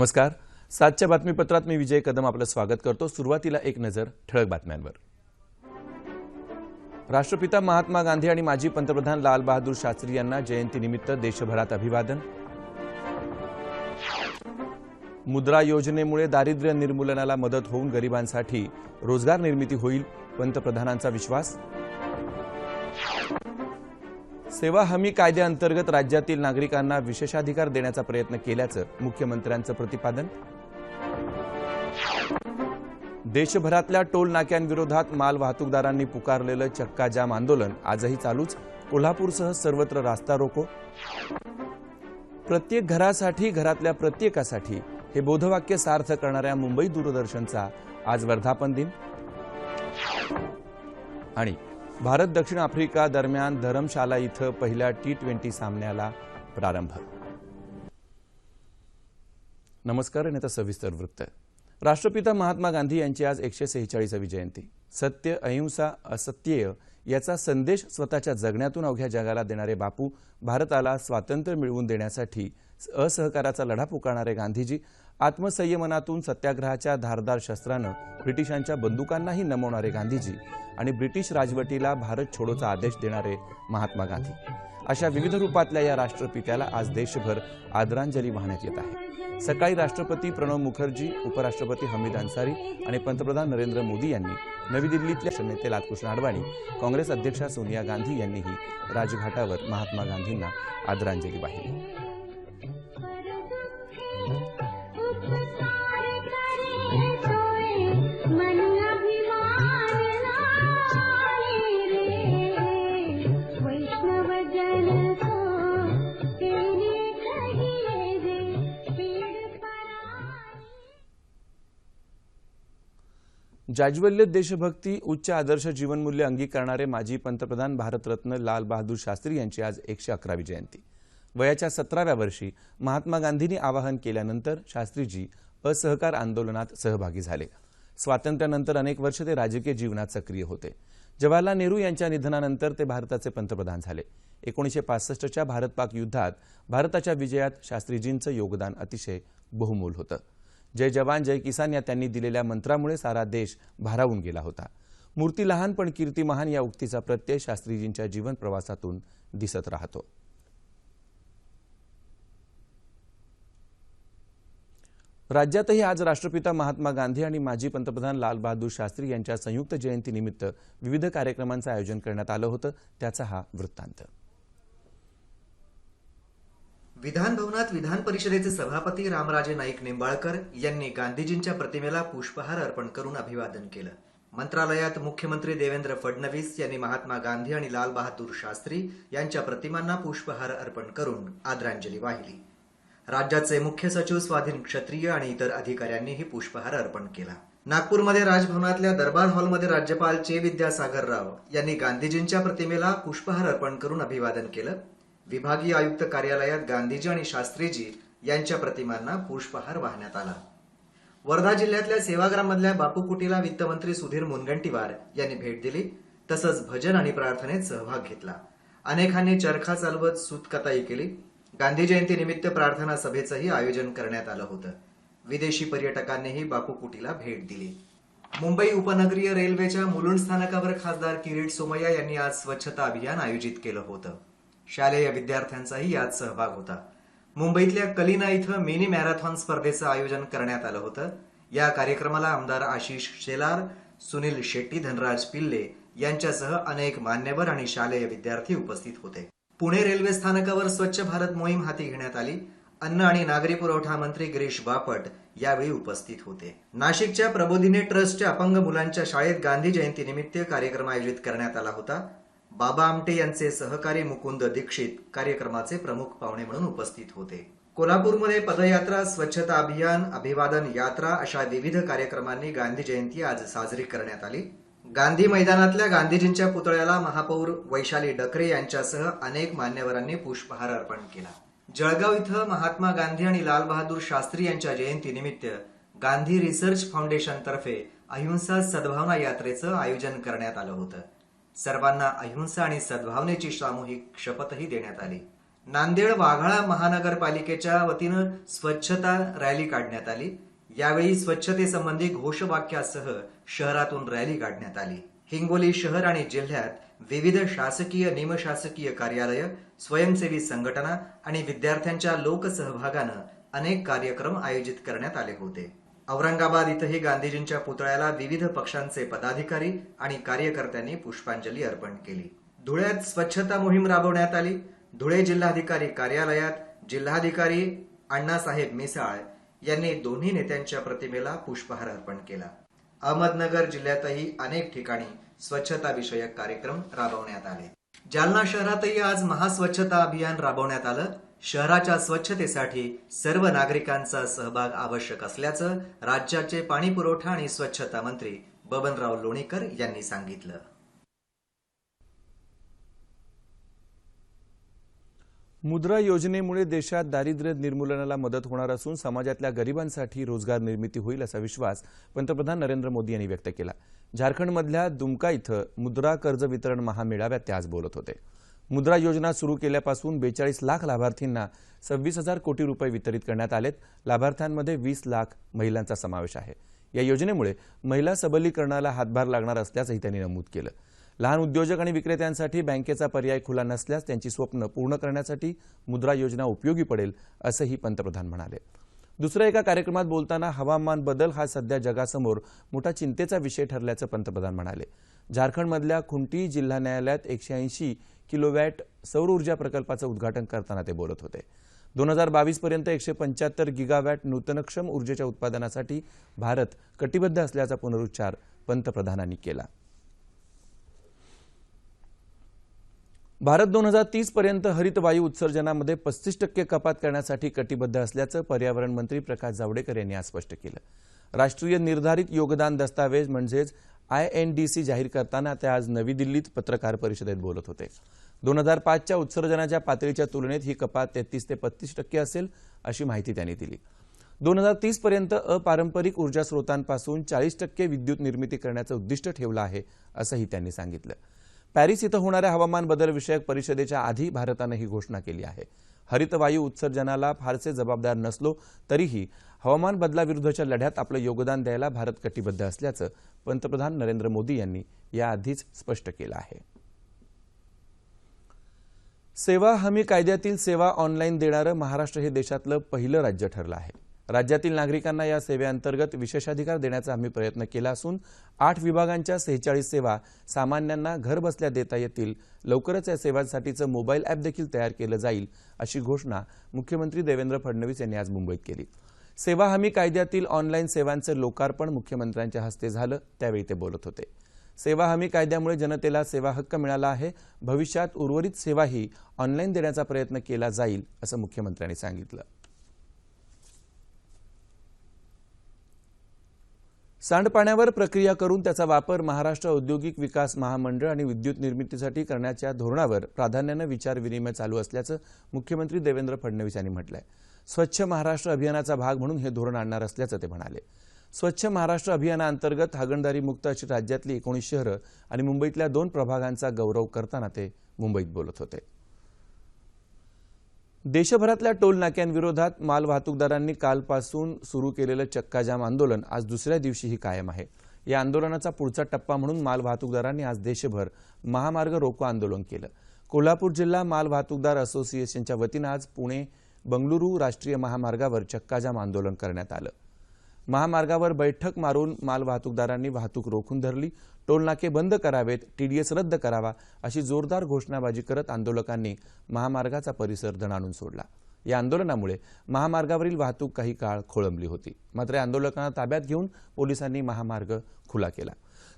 नमस्कार. सातच्या बातमीपत्रात मी विजय कदम आपलं स्वागत करतो. सुरुवातीला एक नजर ठळक बातम्यांवर. राष्ट्रपिता महात्मा गांधी आणि माजी पंतप्रधान लालबहादूर शास्त्री यांना जयंतीनिमित्त देशभरात अभिवादन. मुद्रा योजनेमुळे दारिद्र्य निर्मूलनाला मदत होऊन गरिबांसाठी रोजगार निर्मिती होईल पंतप्रधानांचा विश्वास. सेवा हमी कायद्याअंतर्गत राज्यातील नागरिकांना विशेषाधिकार देण्याचा प्रयत्न केल्याचं मुख्यमंत्र्यांचं प्रतिपादन. देशभरातल्या टोल नाक्यांविरोधात माल वाहतूकदारांनी पुकारलेलं चक्का जाम आंदोलन आजही चालूच. कोल्हापूरसह सर्वत्र रास्ता रोको. प्रत्येक घरासाठी घरातल्या प्रत्येकासाठी हे बोधवाक्य सार्थ करणाऱ्या मुंबई दूरदर्शनचा आज वर्धापन दिन. आणि भारत दक्षिण आफ्रिका दरम्यान धरमशाला इथं पहिल्या टी ट्वेंटी सामन्याला प्रारंभ. नमस्कार आणि आता सविस्तर वृत्त. राष्ट्रपिता महात्मा गांधी यांची आज एकशे सेहेचाळीसावी जयंती. सत्य अहिंसा असत्येय याचा संदेश स्वतःच्या जगण्यातून अवघ्या जगाला देणारे बापू भारताला स्वातंत्र्य मिळवून देण्यासाठी असहकाराचा लढा पुकारणारे गांधीजी आत्मसंयमनातून सत्याग्रहाच्या धारदार शस्त्रानं ब्रिटिशांच्या बंदुकांनाही नमवणारे गांधीजी आणि ब्रिटिश राजवटीला भारत छोडोचा आदेश देणारे महात्मा गांधी. अशा विविध रूपातल्या या राष्ट्रपित्याला आज देशभर आदरांजली वाहण्यात येत आहे. सकाळी राष्ट्रपती प्रणव मुखर्जी उपराष्ट्रपती हमीद अन्सारी आणि पंतप्रधान नरेंद्र मोदी यांनी नवी दिल्लीतल्या नेते लालकृष्ण अडवाणी काँग्रेस अध्यक्षा सोनिया गांधी यांनीही राजघाटावर महात्मा गांधींना आदरांजली वाहिली. जाज्वल्य देशभक्ती उच्च आदर्श जीवनमूल्य अंगीकारणारे माजी पंतप्रधान भारतरत्न लाल बहादूर शास्त्री यांची आज एकशे अकरावी जयंती. वयाच्या सतराव्या वर्षी महात्मा गांधींनी आवाहन केल्यानंतर शास्त्रीजी असहकार आंदोलनात सहभागी झाले. स्वातंत्र्यानंतर अनेक वर्ष ते राजकीय जीवनात सक्रिय होते. जवाहरलाल नेहरू यांच्या निधनानंतर ते भारताचे पंतप्रधान झाले. एकोणीसशे पासष्टच्या भारत पाक युद्धात भारताच्या विजयात शास्त्रीजींचं योगदान अतिशय बहुमोल होतं. जय जवान जय किसान या त्यांनी दिलेल्या मंत्रामुळे सारा देश भारावून गेला होता. मूर्ती लहान पण कीर्ती महान या उक्तीचा प्रत्यय शास्त्रीजींच्या जीवन प्रवासातून दिसत राहतो. राज्यातही आज राष्ट्रपिता महात्मा गांधी आणि माजी पंतप्रधान लालबहादूर शास्त्री यांच्या संयुक्त जयंतीनिमित्त विविध कार्यक्रमांचं आयोजन करण्यात आलं होतं त्याचा हा वृत्तांत. विधान भवनात विधान परिषदेचे सभापती रामराजे नाईक निंबाळकर यांनी गांधीजींच्या प्रतिमेला पुष्पहार अर्पण करून अभिवादन केलं. मंत्रालयात मुख्यमंत्री देवेंद्र फडणवीस यांनी महात्मा गांधी आणि लाल बहादूर शास्त्री यांच्या प्रतिमांना पुष्पहार अर्पण करून आदरांजली वाहिली. राज्याचे मुख्य सचिव स्वाधीन क्षत्रिय आणि इतर अधिकाऱ्यांनीही पुष्पहार अर्पण केला. नागपूरमध्ये राजभवनातल्या दरबार हॉलमध्ये राज्यपाल चे. विद्यासागर राव यांनी गांधीजींच्या प्रतिमेला पुष्पहार अर्पण करून अभिवादन केलं. विभागीय आयुक्त कार्यालयात गांधीजी आणि शास्त्रीजी यांच्या प्रतिमांना पुष्पहार वाहण्यात आला. वर्धा जिल्ह्यातल्या सेवाग्राममधल्या बापू कुटीला वित्तमंत्री सुधीर मुनगंटीवार यांनी भेट दिली तसंच भजन आणि प्रार्थनेत सहभाग घेतला. अनेकांनी चरखा चालवत सुतकताई केली. गांधी जयंती निमित्त प्रार्थना सभेचंही आयोजन करण्यात आलं होतं. विदेशी पर्यटकांनीही बापू कुटीला भेट दिली. मुंबई उपनगरीय रेल्वेच्या मुलुंड स्थानकावर खासदार किरीट सोमय्या यांनी आज स्वच्छता अभियान आयोजित केलं होतं. शालेय विद्यार्थ्यांचाही यात सहभाग होता. मुंबईतल्या कलिना इथं मिनी मॅरेथॉन स्पर्धेचं आयोजन करण्यात आलं होतं. या कार्यक्रमाला आमदार आशिष शेलार सुनील शेट्टी धनराज पिल्ले यांच्यासह अनेक मान्यवर आणि शालेय विद्यार्थी उपस्थित होते. पुणे रेल्वे स्थानकावर स्वच्छ भारत मोहीम हाती घेण्यात आली. अन्न आणि नागरी पुरवठा मंत्री गिरीश बापट यावेळी उपस्थित होते. नाशिकच्या प्रबोधिनी ट्रस्टच्या अपंग मुलांच्या शाळेत गांधी जयंती निमित्त कार्यक्रम आयोजित करण्यात आला होता. बाबा आमटे यांचे सहकारी मुकुंद दीक्षित कार्यक्रमाचे प्रमुख पाहुणे म्हणून उपस्थित होते. कोल्हापूरमध्ये पदयात्रा स्वच्छता अभियान अभिवादन यात्रा अशा विविध कार्यक्रमांनी गांधी जयंती आज साजरी करण्यात आली. गांधी मैदानातल्या गांधीजींच्या पुतळ्याला महापौर वैशाली डकरे यांच्यासह अनेक मान्यवरांनी पुष्पहार अर्पण केला. जळगाव इथं महात्मा गांधी आणि लालबहादूर शास्त्री यांच्या जयंतीनिमित्त गांधी रिसर्च फाउंडेशन तर्फे अहिंसा सद्भावना यात्रेचं आयोजन करण्यात आलं होतं. सर्वांना अहिंसा आणि सद्भावनेची सामूहिक शपथही देण्यात आली. नांदेड वाघाळा महानगरपालिकेच्या वतीनं स्वच्छता रॅली काढण्यात आली. यावेळी स्वच्छतेसंबंधी घोषवाक्यासह शहरातून रॅली काढण्यात आली. हिंगोली शहर आणि जिल्ह्यात विविध शासकीय निमशासकीय कार्यालय स्वयंसेवी संघटना आणि विद्यार्थ्यांच्या लोकसहभागानं अनेक कार्यक्रम आयोजित करण्यात आले होते. औरंगाबाद इथंही गांधीजींच्या पुतळ्याला विविध पक्षांचे पदाधिकारी आणि कार्यकर्त्यांनी पुष्पांजली अर्पण केली. धुळ्यात स्वच्छता मोहीम राबवण्यात आली. धुळे जिल्हाधिकारी कार्यालयात जिल्हाधिकारी अण्णासाहेब मिसाळ यांनी दोन्ही नेत्यांच्या प्रतिमेला पुष्पहार अर्पण केला. अहमदनगर जिल्ह्यातही अनेक ठिकाणी स्वच्छता विषयक कार्यक्रम राबवण्यात आले. जालना शहरातही आज महास्वच्छता अभियान राबवण्यात आलं. शहराच्या स्वच्छतेसाठी सर्व नागरिकांचा सहभाग आवश्यक असल्याचं राज्याचे पाणी पुरवठा आणि स्वच्छता मंत्री बबनराव लोणीकर यांनी सांगितलं. मुद्रा योजनेमुळे देशात दारिद्र्य निर्मूलनाला मदत होणार असून समाजातल्या गरिबांसाठी रोजगार निर्मिती होईल असा विश्वास पंतप्रधान नरेंद्र मोदी यांनी व्यक्त केला. झारखंडमधल्या दुमका इथं मुद्रा कर्ज वितरण महामेळाव्यात ते आज बोलत होते. मुद्रा योजना सुरू केल्यापासून बेचाळीस लाख लाभार्थींना सव्वीस हजार कोटी रुपये वितरित करण्यात आलेत. लाभार्थ्यांमध्ये वीस लाख महिलांचा समावेश आहे. या योजनेमुळे महिला सबलीकरणाला हातभार लागणार असल्याचंही त्यांनी नमूद केलं. लहान उद्योजक आणि विक्रेत्यांसाठी बँकेचा पर्याय खुला नसल्यास त्यांची स्वप्न पूर्ण करण्यासाठी मुद्रा योजना उपयोगी पडेल असंही पंतप्रधान म्हणाले. दुसऱ्या एका कार्यक्रमात बोलताना हवामान बदल हा सध्या जगासमोर मोठा चिंतेचा विषय ठरल्याचं पंतप्रधान म्हणाले. झारखंडमधल्या खुंटी जिल्हा न्यायालयात एकशे ऐंशी किलोवॅट सौर ऊर्जा प्रकल्पाचं उद्घाटन करताना ते बोलत होते. दोन हजार बावीस पर्यंत एकशे पंच्याहत्तर गिगावॅट नूतनक्षम ऊर्जेच्या उत्पादनासाठी भारत कटिबद्ध असल्याचा पुनरुच्चार पंतप्रधानांनी केला. भारत दोन हजार तीस पर्यंत हरित वायू उत्सर्जनामध्ये पस्तीस टक्के कपात करण्यासाठी कटिबद्ध असल्याचं पर्यावरण मंत्री प्रकाश जावडेकर यांनी आज स्पष्ट केलं. राष्ट्रीय निर्धारित योगदान दस्तावेज म्हणजेच आय एन डी सी जाहीर करताना ते आज नवी दिल्लीत पत्रकार परिषदेत बोलत होते. दोन हजार पाचच्या उत्सर्जनाच्या पातळीच्या तुलनेत ही कपात तेहतीस ते पस्तीस टक्के असेल अशी माहिती त्यांनी दिली. दोन हजार तीस पर्यंत अपारंपरिक ऊर्जा स्रोतांपासून चाळीस टक्के विद्युत निर्मिती करण्याचं उद्दिष्ट ठेवलं आहे असंही त्यांनी सांगितलं. पॅरिस इथं होणाऱ्या हवामान बदल विषयक परिषदेच्या आधी भारतानं ही घोषणा केली आहे. हरितवायू उत्सर्जनाला फारसे जबाबदार नसलो तरीही हवामान बदलाविरुद्धच्या लढ्यात आपलं योगदान द्यायला भारत कटिबद्ध असल्याचं पंतप्रधान नरेंद्र मोदी यांनी याआधीच स्पष्ट केलं आहे. सेवा हमी कायद्यातील सेवा ऑनलाईन देणारं महाराष्ट्र हे देशातलं पहिलं राज्य ठरलं आहे. राज्यातील नागरिकांना या सेवेअंतर्गत विशेषाधिकार देण्याचा आम्ही प्रयत्न केला असून आठ विभागांच्या सेहेचाळीस सेवा सामान्यांना घरबसल्या देता येतील. लवकरच या सेवांसाठीचं मोबाईल ॲप देखील तयार केलं जाईल अशी घोषणा मुख्यमंत्री देवेंद्र फडणवीस यांनी आज मुंबईत केली. सेवा हमी कायद्यातील ऑनलाईन सेवांचं लोकार्पण मुख्यमंत्र्यांच्या हस्ते झालं त्यावेळी ते बोलत होते. सेवा हमी कायद्यामुळे जनतेला सेवा हक्क मिळाला आहे. भविष्यात उर्वरित सेवाही ऑनलाईन देण्याचा प्रयत्न केला जाईल असं मुख्यमंत्र्यांनी सांगितलं. सांडपाण्यावर प्रक्रिया करून त्याचा वापर महाराष्ट्र औद्योगिक विकास महामंडळ आणि विद्युत निर्मितीसाठी करण्याच्या धोरणावर प्राधान्यानं विचार विनिमय चालू असल्याचं मुख्यमंत्री देवेंद्र फडणवीस यांनी म्हटलंय. स्वच्छ महाराष्ट्र अभियानाचा भाग म्हणून हे धोरण आणणार असल्याचं ते म्हणाले. स्वच्छ महाराष्ट्र अभियानाअंतर्गत हागणदारी मुक्त अशी राज्यातली एकोणीस शहरं आणि मुंबईतल्या दोन प्रभागांचा गौरव करताना ते मुंबईत बोलत होते. देशभरातल्या टोल नाक्यांविरोधात माल वाहतूकदारांनी कालपासून सुरू केलेलं चक्काजाम आंदोलन आज दुसऱ्या दिवशीही कायम आहे. या आंदोलनाचा पुढचा टप्पा म्हणून माल वाहतूकदारांनी आज देशभर महामार्ग रोको आंदोलन केलं. कोल्हापूर जिल्हा माल वाहतूकदार असोसिएशनच्या वतीनं आज पुणे बंगळुरू राष्ट्रीय महामार्गावर चक्काजाम आंदोलन करण्यात आलं. महामार्गावर बैठक मारून माल वाहतूकदारांनी वाहतूक रोखून धरली. टोलनाके बंद करावेत टीडीएस रद्द करावा अशी जोरदार घोषणाबाजी करत आंदोलकांनी महामार्गाचा परिसर दणाणून सोडला. या आंदोलनामुळे महामार्गावरील वाहतूक काही काळ खोळंबली होती. मात्र या आंदोलकांना ताब्यात घेऊन पोलिसांनी महामार्ग खुला केला.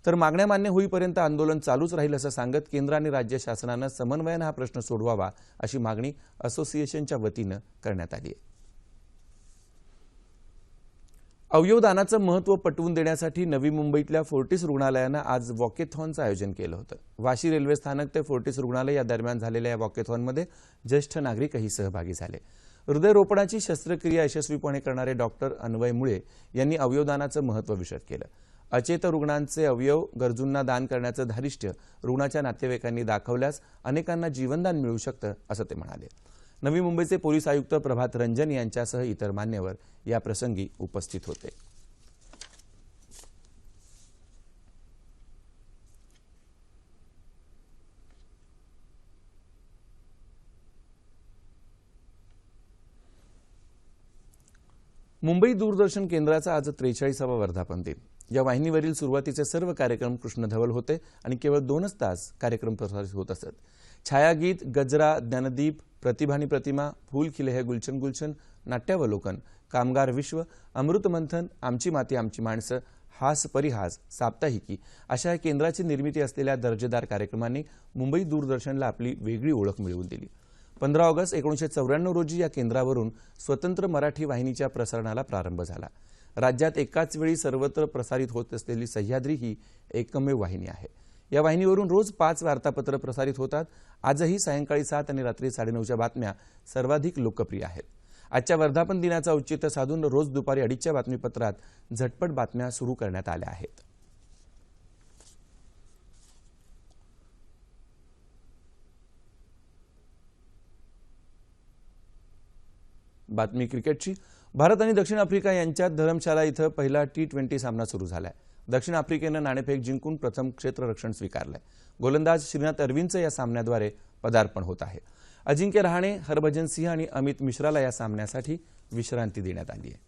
तर मागण्या मान्य होईपर्यंत आंदोलन चालूच राहील असं सांगत केंद्र आणि राज्य शासनानं समन्वयानं हा प्रश्न सोडवावा अशी मागणी असोसिएशनच्या वतीनं करण्यात आली आहे. अवयवदानाचं महत्त्व पटवून देण्यासाठी नवी मुंबईतल्या फोर्टिस रुग्णालयानं आज वॉकेथॉनचं आयोजन केलं होतं. वाशी रेल्वे स्थानक ते फोर्टिस रुग्णालय या दरम्यान झालेल्या या वॉकेथॉनमध्ये ज्येष्ठ नागरिकही सहभागी झाले. हृदयरोपणाची शस्त्रक्रिया यशस्वीपणे करणारे डॉक्टर अन्वय मुळे यांनी अवयवदानाचं महत्त्व विशद केलं. अचेत रुग्णांचे अवयव गरजूंना दान करण्याचं धारिष्ट्य रुग्णाच्या नातेवाईकांनी दाखवल्यास अनेकांना जीवनदान मिळू शकतं असं ते म्हणाले. नवी मुंबईचे पोलीस आयुक्त प्रभात रंजन यांच्यासह इतर मान्यवर या प्रसंगी उपस्थित होते. मुंबई दूरदर्शन केंद्राचा आज त्रेचाळीसावा वर्धापन दिन. या वाहिनीवरील सुरुवातीचे सर्व कार्यक्रम कृष्णधवल होते आणि केवळ दोनच तास कार्यक्रम प्रसारित होत असत. छायागीत गजरा ज्ञानदीप प्रतिभानी प्रतिमा फूल खिले हे गुलशन गुलशन नाट्यावलोकन कामगार विश्व अमृतमंथन आमची माती आमची माणसं हास परिहास साप्ताहिकी अशा या केंद्राची निर्मिती असलेल्या दर्जेदार कार्यक्रमांनी मुंबई दूरदर्शनला आपली वेगळी ओळख मिळवून दिली. पंधरा ऑगस्ट एकोणीसशे चौऱ्याण्णव रोजी या केंद्रावरून स्वतंत्र मराठी वाहिनीच्या प्रसारणाला प्रारंभ झाला. राज्यात एकाच वेळी सर्वत्र प्रसारित होत असलेली सह्याद्री ही एकमेव वाहिनी आहे. या वाहिनीवरून रोज पाच वार्तापत्र प्रसारित होतात. आजही सायंकाळी सात आणि रात्री साडेनऊच्या बातम्या सर्वाधिक लोकप्रिय आहेत. आजच्या वर्धापन दिनाचं औचित्य साधून रोज दुपारी अडीचच्या बातमीपत्रात झटपट बातम्या सुरू करण्यात आल्या आहेत. बातमी क्रिकेटची. भारत आणि दक्षिण आफ्रिका यांच्यात धरमशाला इथं पहिला टी ट्वेंटी सामना सुरू झाला आहे दक्षिण आफ्रिकेनं नाणेफेक जिंकून प्रथम क्षेत्ररक्षण स्वीकारलंय. गोलंदाज श्रीनाथ अरविंदचं या सामन्याद्वारे पदार्पण होत आहे. अजिंक्य रहाणे हरभजन सिंह आणि अमित मिश्राला या सामन्यासाठी विश्रांती देण्यात आली आहे.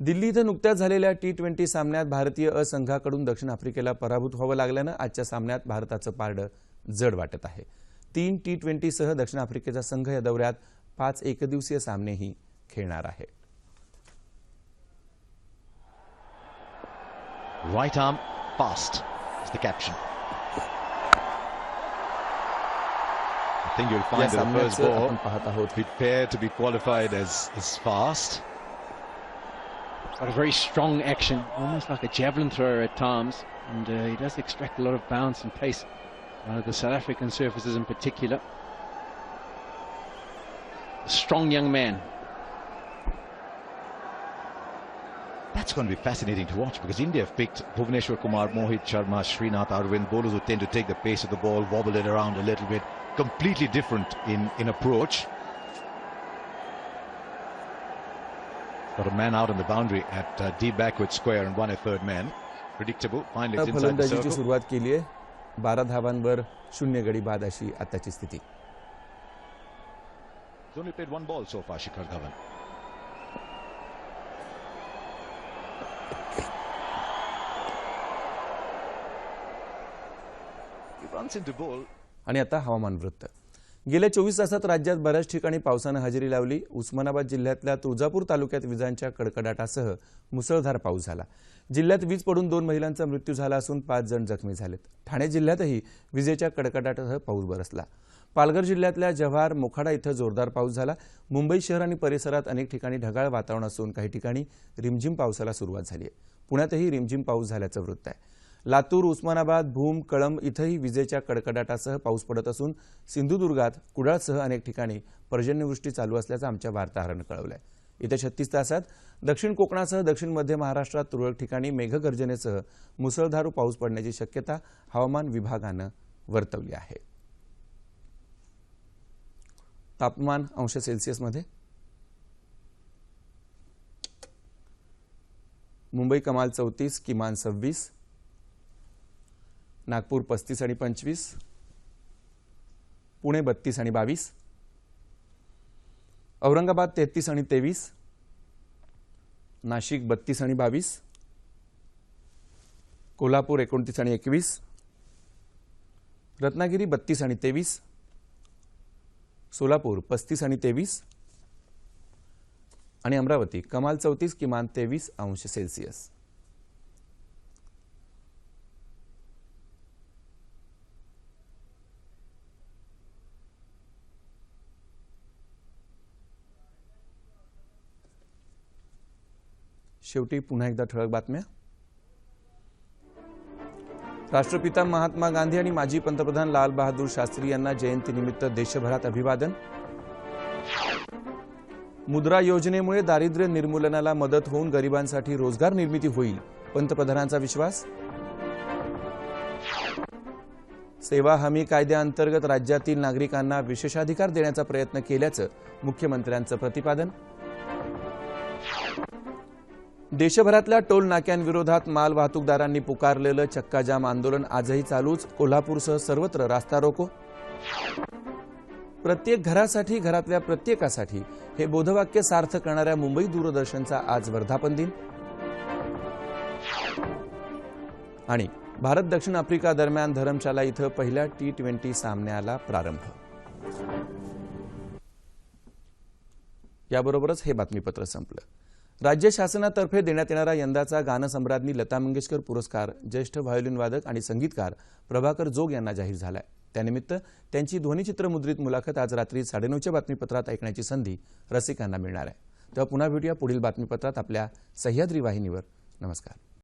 दिल्ली इथं नुकत्याच झालेल्या टी ट्वेंटी सामन्यात भारतीय अ संघाकडून दक्षिण आफ्रिकेला पराभूत व्हावं लागल्यानं आजच्या सामन्यात भारताचं पारडं जड वाटत आहे. तीन टी ट्वेंटीसह दक्षिण आफ्रिकेचा संघ या दौऱ्यात पाच एकदिवसीय सामनेही खेळणार आहे. Right arm fast is the caption. I think you'll find yes, the first ball prepared to be qualified as, as fast. Got a very strong action, almost like a javelin thrower at times, and uh, he does extract a lot of bounce and pace out of the South African surfaces in particular. A strong young man, That's going to be fascinating to watch because India have picked Bhuvneshwar Kumar, Mohit Sharma, Srinath Arvind, bowlers who tend to take the pace of the ball, wobble it around a little bit. Completely different in, in approach. Got a man out on the boundary at uh, deep backward square and one a third man. Predictable. Finally, it's inside the फलंदाजीची circle. सुरुवात केली आहे बारा धावांवर शून्य गडी बाद अशी आताची स्थिती He's only played one ball so far, Shikhar Dhawan. आणि आता हवामान वृत्त. गेल्या चोवीस तासात राज्यात बऱ्याच ठिकाणी पावसानं हजेरी लावली. उस्मानाबाद जिल्ह्यातल्या तुळजापूर तालुक्यात विजांच्या कडकडाटासह मुसळधार पाऊस झाला. जिल्ह्यात वीज पडून दोन महिलांचा मृत्यू झाला असून पाच जण जखमी झालेत. ठाणे जिल्ह्यातही विजेच्या कडकडाटासह पाऊस बरसला. पालघर जिल्ह्यातल्या जव्हार मोखाडा इथं जोरदार पाऊस झाला. मुंबई शहर आणि परिसरात अनेक ठिकाणी ढगाळ वातावरण असून काही ठिकाणी रिमझिम पावसाला सुरुवात झाली आहे. पुण्यातही रिमझिम पाऊस झाल्याचं वृत्त आहे. लातूर उस्मानाबाद भूम कळंब इथंही विजेच्या कडकडाटासह पाऊस पडत असून सिंधुदुर्गात कुडाळसह अनेक ठिकाणी पर्जन्यवृष्टी चालू असल्याचं आमच्या वार्ताहरानं कळवलं आहे येत्या छत्तीस तासात दक्षिण कोकणासह दक्षिण मध्य महाराष्ट्रात तुरळक ठिकाणी मेघगर्जनेसह मुसळधारू पाऊस पडण्याची शक्यता हवामान विभागानं वर्तवली आहे. तापमान अंश सेल्सिअसमध्ये मुंबई कमाल चौतीस किमान सव्वीस नागपूर पस्तीस आणि पंचवीस. पुणे बत्तीस आणि बावीस. औरंगाबाद तेहतीस आणि तेवीस. नाशिक बत्तीस आणि बावीस. कोल्हापूर एकोणतीस आणि एकवीस. रत्नागिरी बत्तीस आणि तेवीस. सोलापूर पस्तीस आणि तेवीस. आणि अमरावती कमाल चौतीस किमान तेवीस अंश सेल्सिअस. शेवटी पुन्हा एकदा ठळक बातम्या. राष्ट्रपिता महात्मा गांधी आणि माजी पंतप्रधान लाल बहादूर शास्त्री यांना जयंतीनिमित्त देशभरात अभिवादन. मुद्रा योजनेमुळे दारिद्र्य निर्मूलनाला मदत होऊन गरिबांसाठी रोजगार निर्मिती होईल पंतप्रधानांचा विश्वास. सेवा हमी कायद्याअंतर्गत राज्यातील नागरिकांना विशेषाधिकार देण्याचा प्रयत्न केल्याचं मुख्यमंत्र्यांचं प्रतिपादन. देशभरातल्या टोल नाक्यांविरोधात माल वाहतूकदारांनी पुकारलेलं चक्काजाम आंदोलन आजही चालूच. कोल्हापूरसह सर्वत्र रास्ता रोको. प्रत्येक घरासाठी घरातल्या प्रत्येकासाठी हे बोधवाक्य सार्थ करणाऱ्या मुंबई दूरदर्शनचा आज वर्धापन दिन. आणि भारत दक्षिण आफ्रिका दरम्यान धरमशाला इथं पहिल्या टी ट्वेंटी सामन्याला प्रारंभ. याबरोबरच हे बातमीपत्र संपलं. राज्य शासनातर्फे देण्यात येणारा यंदाचा गानसम्राज्ञी लता मंगेशकर पुरस्कार ज्येष्ठ व्हायोलिन वादक आणि संगीतकार प्रभाकर जोग यांना जाहीर झालाय. त्यानिमित्त त्यांची ध्वनिचित्रमुद्रित मुलाखत आज रात्री साडेनऊच्या बातमीपत्रात ऐकण्याची संधी रसिकांना मिळणार आहे. तेव्हा पुन्हा भेटूया पुढील बातमीपत्रात आपल्या सह्याद्री वाहिनीवर. नमस्कार.